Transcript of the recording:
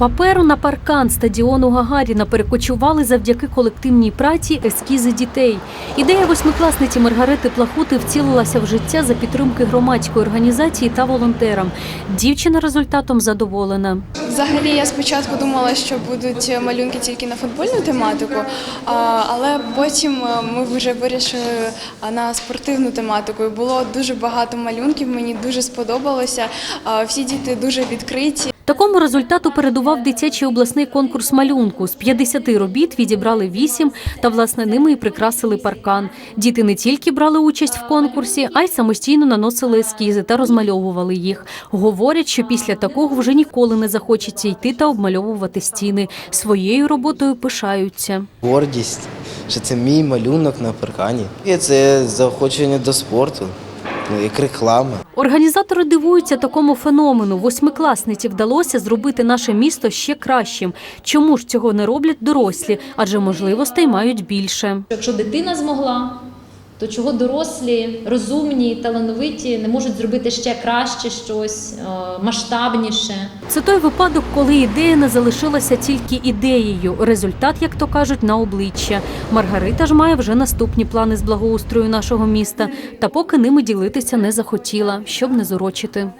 паперу на паркан стадіону Гагаріна перекочували завдяки колективній праці ескізи дітей. Ідея восьмикласниці Маргарити Плахути вцілилася в життя за підтримки громадської організації та волонтерам. Дівчина результатом задоволена. Взагалі, я спочатку думала, що будуть малюнки тільки на футбольну тематику, але потім е, ми вже вирішили на спортивну тематику. Було дуже багато малюнків, мені дуже сподобалося. Всі діти дуже відкриті. Такому результату передував дитячий обласний конкурс малюнку. З 50 робіт відібрали 8 та власне ними і прикрасили паркан. Діти не тільки брали участь в конкурсі, а й самостійно наносили ескізи та розмальовували їх. Говорять, що після такого вже ніколи не захочеться йти та обмальовувати стіни. Своєю роботою пишаються. гордість, що це мій малюнок на паркані. І це заохочення до спорту, як реклама. Організатори дивуються такому феномену. Восьмикласниці вдалося зробити наше місто ще кращим. Чому ж цього не роблять дорослі? Адже можливостей мають більше. Якщо дитина змогла, то чого дорослі, розумні, талановиті не можуть зробити ще краще щось, е, масштабніше. Це той випадок, коли ідея не залишилася тільки ідеєю. Результат, як то кажуть, на обличчя. Маргарита ж має вже наступні плани з благоустрою нашого міста, та поки ними ділитися не захотіла, щоб не зурочити.